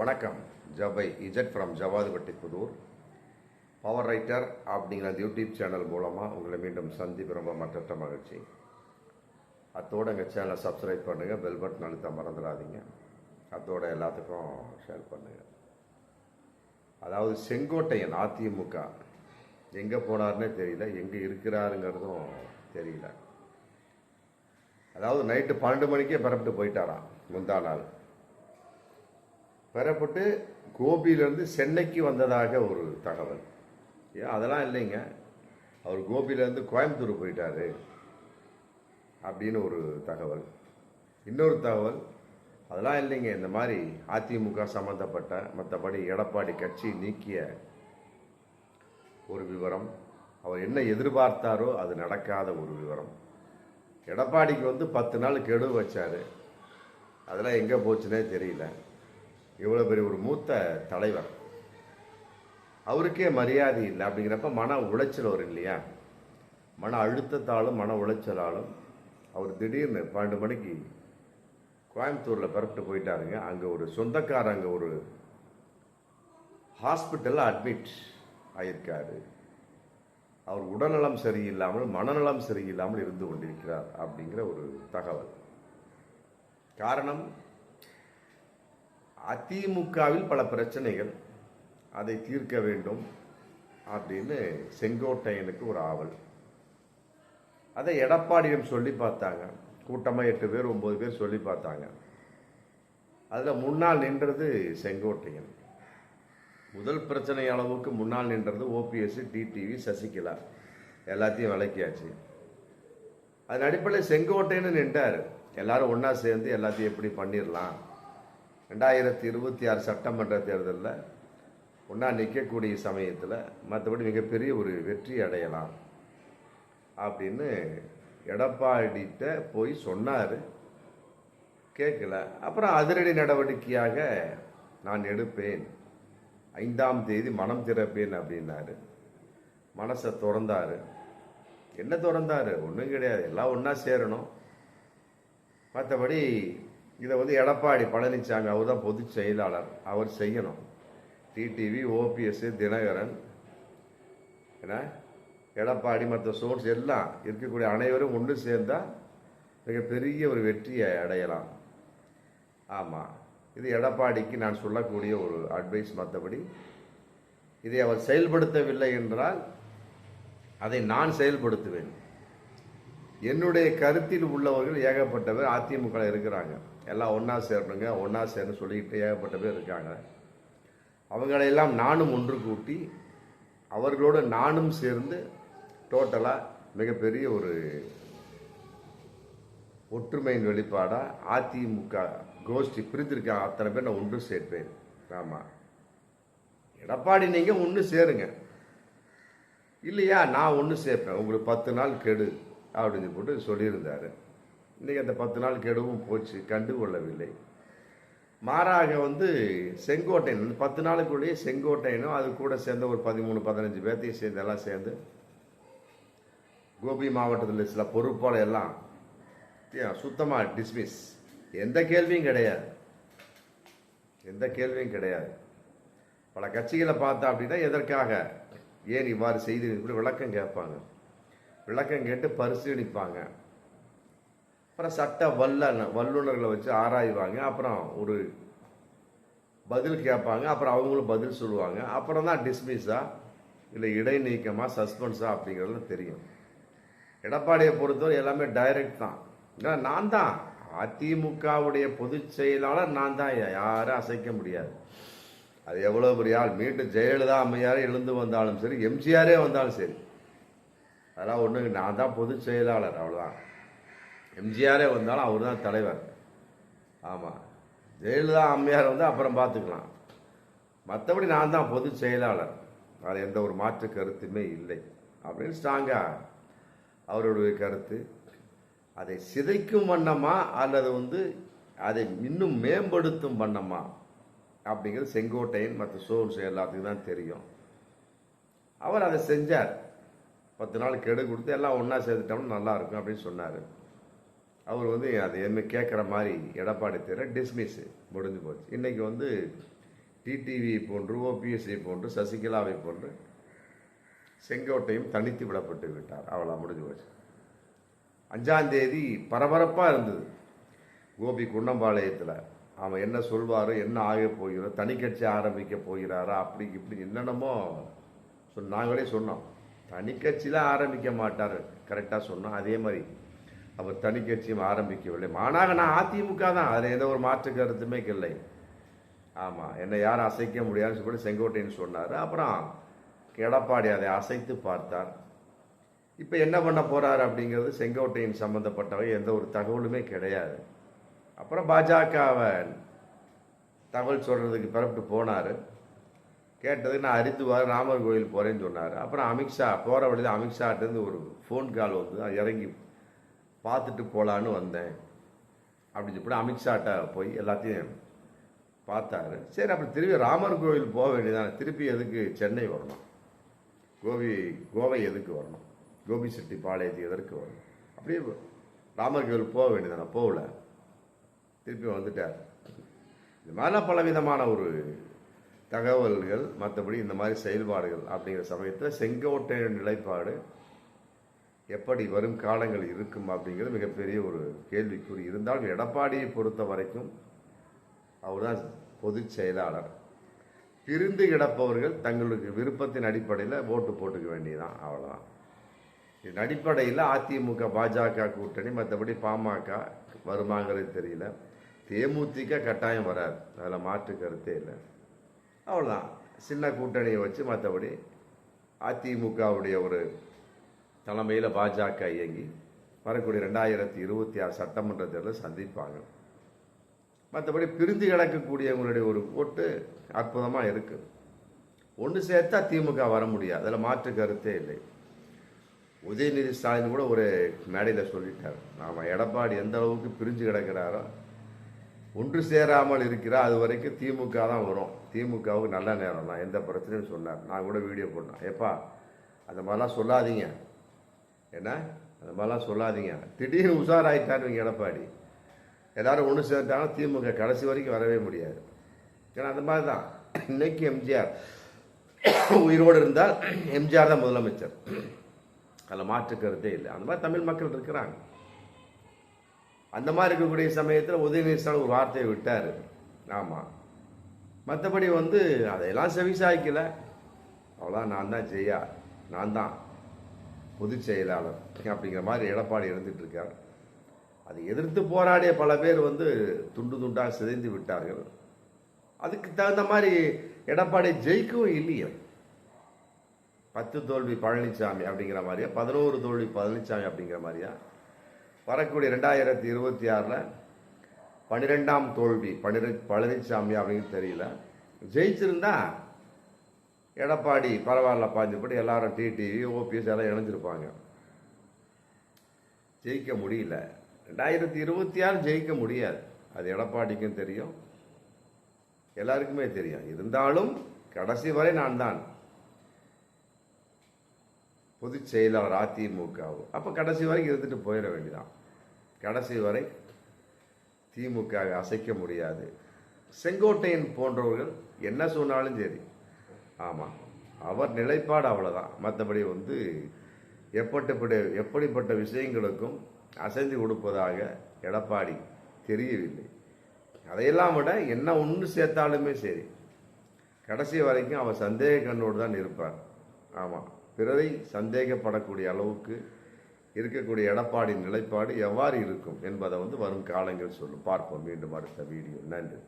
வணக்கம். ஜபை Z from Javadhupatti Pudur. Power writer அப்படிங்கிற அந்த யூடியூப் சேனல் மூலமாக உங்களை மீண்டும் சந்திப்பு ரொம்ப மற்ற மகிழ்ச்சி. அத்தோடு எங்கள் சேனலை சப்ஸ்கிரைப் பண்ணுங்கள் பெல் பட்டன் அழுத்த மறந்துடாதீங்க. அத்தோட எல்லாத்துக்கும் ஷேர் பண்ணுங்கள் அதாவது செங்கோட்டையன் அதிமுக. எங்கே போனாருன்னே தெரியல எங்கே இருக்கிறாருங்கிறதும் தெரியல. அதாவது நைட்டு பன்னெண்டு மணிக்கே பரப்பிட்டு போயிட்டாராம் முந்தா நாள். பெறப்பட்டு கோபியிலேருந்து சென்னைக்கு வந்ததாக ஒரு தகவல். ஏன் அதெல்லாம் இல்லைங்க. அவர் கோபியிலேருந்து கோயம்புத்தூர் போயிட்டாரு அப்படின்னு ஒரு தகவல். இன்னொரு தகவல் அதெல்லாம் இல்லைங்க. இந்த மாதிரி அதிமுக சம்மந்தப்பட்ட மற்றபடி எடப்பாடி கட்சி நீக்கிய ஒரு விவரம் அவர் என்ன எதிர்பார்த்தாரோ அது நடக்காத ஒரு விவரம். எடப்பாடிக்கு வந்து பத்து நாள் கெடு வச்சார். அதெல்லாம் எங்கே போச்சுன்னே தெரியல. இவ்வளோ பெரிய ஒரு மூத்த தலைவர். அவருக்கே மரியாதை இல்லை. அப்படிங்கிறப்ப மன உளைச்சல் வரும் இல்லையா? மன அழுத்தத்தாலும் மன உளைச்சலாலும் அவர் திடீர்னு பன்னெண்டு மணிக்கு கோயம்புத்தூரில் பரப்பிட்டு போயிட்டாருங்க. அங்கே ஒரு சொந்தக்காரர் அங்கே ஒரு ஹாஸ்பிட்டலில் அட்மிட் ஆயிருக்காரு. அவர் உடல்நலம் சரியில்லாமல் மனநலம் சரியில்லாமல் இருந்து கொண்டிருக்கிறார் அப்படிங்கிற ஒரு தகவல். காரணம் அதிமுகவில் பல பிரச்சனைகள். அதை தீர்க்க வேண்டும் அப்படின்னு செங்கோட்டையனுக்கு ஒரு ஆவல். அதை எடப்பாடியிடம் சொல்லி பார்த்தாங்க. கூட்டமாக எட்டு பேர் ஒம்பது பேர் சொல்லி பார்த்தாங்க. அதில் முன்னால் நின்றது செங்கோட்டையன். முதல் பிரச்சனை அளவுக்கு முன்னால் நின்றது ஓபிஎஸ் டிடிவி சசிகலா. எல்லாத்தையும் விளக்கியாச்சு. அதன் அடிப்படையில் செங்கோட்டைன்னு நின்றார். எல்லாரும் ஒன்றா சேர்ந்து எல்லாத்தையும் எப்படி பண்ணிடலாம் ரெண்டாயிரத்தி இருபத்தி ஆறு சட்டமன்ற தேர்தலில் ஒன்றா நிற்கக்கூடிய சமயத்தில் மற்றபடி மிகப்பெரிய ஒரு வெற்றி அடையலாம் அப்படின்னு எடப்பாடிட்ட போய் சொன்னார். கேட்கல அப்புறம் அதிரடி நடவடிக்கையாக நான் எடுப்பேன். ஐந்தாம் தேதி மனம் திறப்பேன் அப்படின்னாரு. மனசை திறந்தார். என்ன திறந்தார்? ஒன்றும் கிடையாது. எல்லாம் ஒன்றா சேரணும். மற்றபடி இதை வந்து எடப்பாடி பழனிசாமி அவர் தான் பொதுச் செயலாளர். அவர் செய்யணும். டிடிவி ஓபிஎஸ் தினகரன் என்ன? எடப்பாடி மற்ற சோர்ஸ் எல்லாம் இருக்கக்கூடிய அனைவரும் ஒன்று சேர்ந்தால் மிகப்பெரிய ஒரு வெற்றியை அடையலாம். ஆமாம் இது எடப்பாடிக்கு நான் சொல்லக்கூடிய ஒரு அட்வைஸ் மற்றபடி இதை அவர் செயல்படுத்தவில்லை என்றால் அதை நான் செயல்படுத்துவேன். என்னுடைய கருத்தில் உள்ளவர்கள் ஏகப்பட்ட பேர் அதிமுக இருக்கிறாங்க. எல்லாம் ஒன்றா சேரணுங்க ஒன்றா சேரணும் சொல்லிக்கிட்டு ஏகப்பட்ட பேர் இருக்காங்க. அவங்களையெல்லாம் நானும் ஒன்று கூட்டி அவர்களோடு நானும் சேர்ந்து டோட்டலாக மிகப்பெரிய ஒரு ஒற்றுமையின் வெளிப்பாடாக அதிமுக கோஷ்டி பிரித்திருக்காங்க அத்தனை பேர் நான் ஒன்று சேர்ப்பேன். ஆமாம் எடப்பாடி நீங்கள் ஒன்று சேருங்க. இல்லையா நான் ஒன்று சேர்ப்பேன். உங்களுக்கு பத்து நாள் கெடு. அப்படின்னு போட்டு சொல்லியிருந்தார். இன்றைக்கி அந்த பத்து நாள் கெடுவும் போச்சு கண்டுகொள்ளவில்லை மாறாக வந்து செங்கோட்டையன் வந்து பத்து நாளுக்குள்ளேயே செங்கோட்டையனும் அது கூட சேர்ந்த ஒரு பதிமூணு பதினஞ்சு பேர்த்தையும் சேர்ந்து எல்லாம் சேர்ந்து கோபி மாவட்டத்தில் சில பொறுப்பாளர் எல்லாம் சுத்தமாக டிஸ்மிஸ் எந்த கேள்வியும் கிடையாது. எந்த கேள்வியும் கிடையாது. பல கட்சிகளை பார்த்தா அப்படின்னா எதற்காக ஏன் இவ்வாறு செய்து இப்படி விளக்கம் கேட்பாங்க. விளக்கம் கேட்டு பரிசீலிப்பாங்க. அப்புறம் சட்ட வல்ல வல்லுநர்களை வச்சு ஆராய்வாங்க. அப்புறம் ஒரு பதில் கேட்பாங்க. அப்புறம் அவங்களும் பதில் சொல்லுவாங்க. அப்புறம் தான் டிஸ்மிஸா இல்லை இடைநீக்கமாக சஸ்பென்ஸா அப்படிங்கிறது தெரியும். எடப்பாடியை பொறுத்தவரை எல்லாமே டைரக்ட் தான். ஏன்னா நான் தான். அதிமுகவுடைய பொதுச் செயலாளர் நான் தான். யாரும் அசைக்க முடியாது. அது எவ்வளோ பெரிய ஆள். மீண்டும் ஜெயலலிதா அம்மையாரே எழுந்து வந்தாலும் சரி எம்ஜிஆரே வந்தாலும் சரி. அதெல்லாம் ஒன்று நான் தான் பொதுச் செயலாளர் அவ்வளோதான் எம்ஜிஆரே வந்தாலும் அவர் தான் தலைவர். ஆமாம் ஜெயலலிதா அம்மையார் வந்து அப்புறம் பார்த்துக்கலாம் மற்றபடி நான் தான் பொதுச் செயலாளர். அது எந்த ஒரு மாற்று கருத்துமே இல்லை. அப்படின்னு ஸ்ட்ராங்காக அவருடைய கருத்து. அதை சிதைக்கும் வண்ணமா அல்லது வந்து அதை இன்னும் மேம்படுத்தும் வண்ணமா அப்படிங்கிறது செங்கோட்டையன் மற்ற சோர்ஸ் எல்லாத்துக்கும் தான் தெரியும். அவர் அதை செஞ்சார். பத்து நாள் கெடு கொடுத்து எல்லாம் ஒன்றா சேர்த்துட்டோம்னா நல்லா இருக்கும் அப்படின்னு சொன்னார். அவர் வந்து அது என்ன கேட்குற மாதிரி எடப்பாடி தவிர டிஸ்மிஸ் முடிஞ்சு போச்சு. இன்றைக்கி வந்து டிடிவி போன்று ஓபிஎஸ்ஐ போன்று சசிகலாவை போன்று செங்கோட்டையும் தனித்து விடப்பட்டு விட்டார். அவளாக முடிஞ்சு போச்சு. அஞ்சாந்தேதி பரபரப்பாக இருந்தது. கோபி குன்னம்பாளையத்தில் அவன் என்ன சொல்வார் என்ன ஆக போகிறோ தனி கட்சி ஆரம்பிக்க போகிறாரா அப்படி இப்படி என்னென்னமோ சொன்ன நாங்களே சொன்னோம். தனி ஆரம்பிக்க மாட்டார். கரெக்டாக சொன்னோம் அதே மாதிரி. அவர் தனி கட்சியும் ஆரம்பிக்கவில்லை. மானாக நான் அதிமுக தான். அதில் எந்த ஒரு மாற்று கருத்துமே இல்லை. ஆமாம் என்னை யாரும் அசைக்க முடியாதுன்னு சொல்லி செங்கோட்டையன் சொன்னார். அப்புறம் எடப்பாடி அதை அசைத்து பார்த்தார். இப்போ என்ன பண்ண போகிறார் அப்படிங்கிறது செங்கோட்டையின் சம்மந்தப்பட்டவை எந்த ஒரு தகவலுமே கிடையாது. அப்புறம் பாஜகவை தகவல் சொல்கிறதுக்கு பிறப்பிட்டு போனார். கேட்டதுக்கு நான் ஹரித்துவார் ராமர் கோயில் போகிறேன்னு சொன்னார். அப்புறம் அமித்ஷா போகிற வழியில் அமித்ஷாட்டேருந்து ஒரு ஃபோன் கால் வந்து நான் இறங்கி பார்த்துட்டு போகலான்னு வந்தேன். அப்படின்னு சொல்லி அமித்ஷாட்ட போய் எல்லாத்தையும் பார்த்தாரு. சரி அப்புறம் திருப்பி ராமர் கோவில் போக வேண்டியதானே திருப்பி எதுக்கு சென்னை வரணும்? கோபி கோவை எதுக்கு வரணும்? கோபி செட்டி பாளையத்துக்கு எதற்கு வரணும்? அப்படியே ராமர் கோவில் போக வேண்டியதானே போகல. திருப்பி வந்துட்டார். இது மாதிரிலாம் பலவிதமான ஒரு தகவல்கள் மற்றபடி இந்த மாதிரி செயல்பாடுகள் அப்படிங்கிற சமயத்தில் செங்கோட்டையின் நிலைப்பாடு எப்படி வரும் காலங்கள் இருக்கும் அப்படிங்கிறது மிகப்பெரிய ஒரு கேள்விக்குறி. இருந்தாலும் எடப்பாடியை பொறுத்த வரைக்கும் அவர்தான் பொதுச் செயலாளர். பிரிந்து கிடப்பவர்கள் தங்களுக்கு விருப்பத்தின் அடிப்படையில் ஓட்டு போட்டுக்க வேண்டியதான் அவ்வளோதான் இதன் அடிப்படையில் அதிமுக பாஜக கூட்டணி மற்றபடி பாமக வருமாங்கிறது தெரியல. தேமுதிக கட்டாயம் வராது. அதில் மாற்று கருத்தே இல்லை. அவ்வளோதான் சின்ன கூட்டணியை வச்சு மற்றபடி அதிமுகவுடைய ஒரு தலைமையில் பாஜக இயங்கி வரக்கூடிய ரெண்டாயிரத்தி இருபத்தி ஆறு சட்டமன்ற தேர்தலில் சந்திப்பாங்க. மற்றபடி பிரிந்து கிடக்கக்கூடியவங்களுடைய ஒரு ஓட்டு அற்புதமாக இருக்குது ஒன்று சேர்த்தா திமுக வர முடியாது. அதில் மாற்று கருத்தே இல்லை. உதயநிதி ஸ்டாலின் கூட ஒரு மேடையில் சொல்லிட்டார். நாம் எடப்பாடி எந்த அளவுக்கு பிரிஞ்சு கிடக்கிறாரோ ஒன்று சேராமல் இருக்கிறா அது வரைக்கும் திமுக தான் வரும். திமுகவுக்கு நல்ல நேரம் தான். எந்த பிரச்சனையும் சொன்னார் நான் கூட வீடியோ போட்டேன் ஏப்பா அந்த மாதிரிலாம் சொல்லாதீங்க. என்ன? அந்த மாதிரிலாம் சொல்லாதீங்க. திடீர்னு உஷாராயிட்டான்னு எடப்பாடி. எல்லாரும் ஒன்று சேர்ந்தாலும் திமுக கடைசி வரைக்கும் வரவே முடியாது. ஏன்னா அந்த மாதிரி தான். இன்னைக்கு எம்ஜிஆர் உயிரோடு இருந்தால் எம்ஜிஆர் தான் முதலமைச்சர். அதில் மாற்று கருத்தே இல்லை. அந்த மாதிரி தமிழ் மக்கள் இருக்கிறாங்க. அந்த மாதிரி இருக்கக்கூடிய சமயத்தில் உதயநிதி ஸ்டாலின் ஒரு வார்த்தையை விட்டார். ஆமாம் மற்றபடி வந்து அதையெல்லாம் செவிசாய்க்கல. அவ்வளோ நான் தான் ஜெயா. நான் தான் பொதுச் செயலாளர் அப்படிங்கிற மாதிரி எடப்பாடி இருந்துட்டு இருக்கார். அதை எதிர்த்து போராடிய பல பேர் வந்து துண்டு துண்டாக சிதைந்து விட்டார்கள். அதுக்கு தகுந்த மாதிரி எடப்பாடி ஜெயிக்கவும் இல்லையே. பத்து தோல்வி பழனிசாமி அப்படிங்கிற மாதிரியா பதினோரு தோல்வி பழனிசாமி அப்படிங்கிற மாதிரியா வரக்கூடிய ரெண்டாயிரத்தி இருபத்தி ஆறில் பன்னிரெண்டாம் தோல்வி பன்னிரு பழனிசாமி அப்படின்னு தெரியல. ஜெயிச்சிருந்தா எடப்பாடி பரவாயில்ல பாஞ்சபடி எல்லாரும் டிடிவி ஓபிஎஸ் எல்லாம் இணைஞ்சிருப்பாங்க. ஜெயிக்க முடியல. ரெண்டாயிரத்தி இருபத்தி ஆறு ஜெயிக்க முடியாது. அது எடப்பாடிக்கும் தெரியும். எல்லாருக்குமே தெரியும். இருந்தாலும் கடைசி வரை நான் தான் பொதுச் செயலாளர் அதிமுகவும் அப்போ கடைசி வரைக்கும் இருந்துட்டு போயிட வேண்டியதான் கடைசி வரை திமுகவை அசைக்க முடியாது. செங்கோட்டையன் போன்றவர்கள் என்ன சொன்னாலும் சரி. ஆமாம் அவர் நிலைப்பாடு அவ்வளோதான் மற்றபடி வந்து எப்பட்டப்பட்ட எப்படிப்பட்ட விஷயங்களுக்கும் அசைந்து கொடுப்பதாக எடப்பாடி தெரியவில்லை. அதையெல்லாம் விட என்ன ஒன்று சேர்த்தாலுமே சரி. கடைசி வரைக்கும் அவர் சந்தேக கண்ணோடு தான் இருப்பார். ஆமாம் பிறரை சந்தேகப்படக்கூடிய அளவுக்கு இருக்கக்கூடிய எடப்பாடி நிலைப்பாடு எவ்வாறு இருக்கும் என்பதை வந்து வரும் காலங்கள் சொல்லும். பார்ப்போம். மீண்டும் அடுத்த வீடியோ நன்றி.